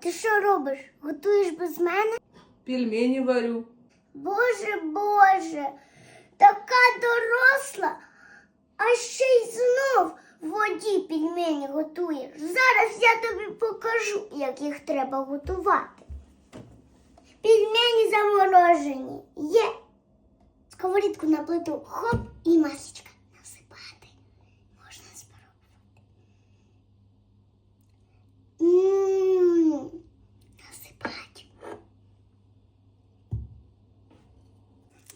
ти що робиш? Готуєш без мене? Пельмені варю. Боже, Боже, така доросла, а ще й знов в воді пельмені готуєш. Зараз я тобі покажу, як їх треба готувати. Пельмені заморожені. Є. Сковорідку на плиту. Хоп і масочка насипати. Можна спробувати. Мм, насипати.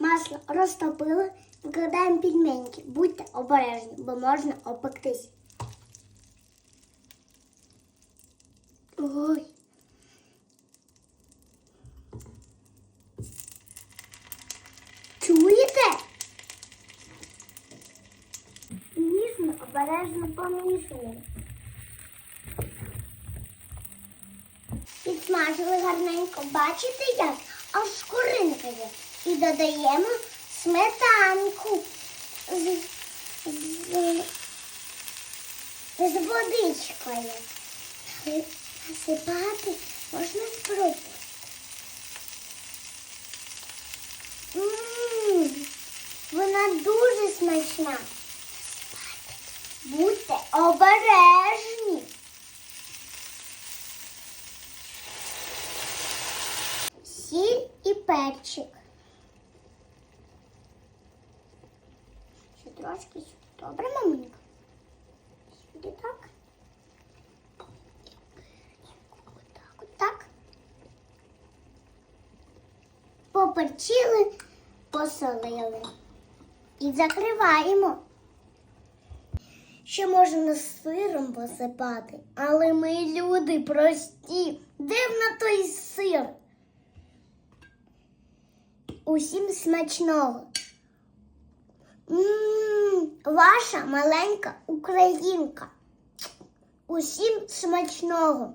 Масло розтопили, викладаємо пельменьки. Будьте обережні, бо можна опектись. Ой. Чуєте? Ніжно, обережно помішуємо. Підсмажили гарненько. Бачите як? Аж шкуринка є. І додаємо сметанку з, з, з водичкою. Насипати можна спробувати. Вона дуже смачна. Будьте обережні. Сіль і перчик. Ще трошки. Добре, мамонька? Сюди так. Отак, отак. Поперчили, посолили. І закриваємо. Ще можна сиром посипати, але ми люди прості. На той сир? Усім смачного. М, Ваша маленька українка. Усім смачного.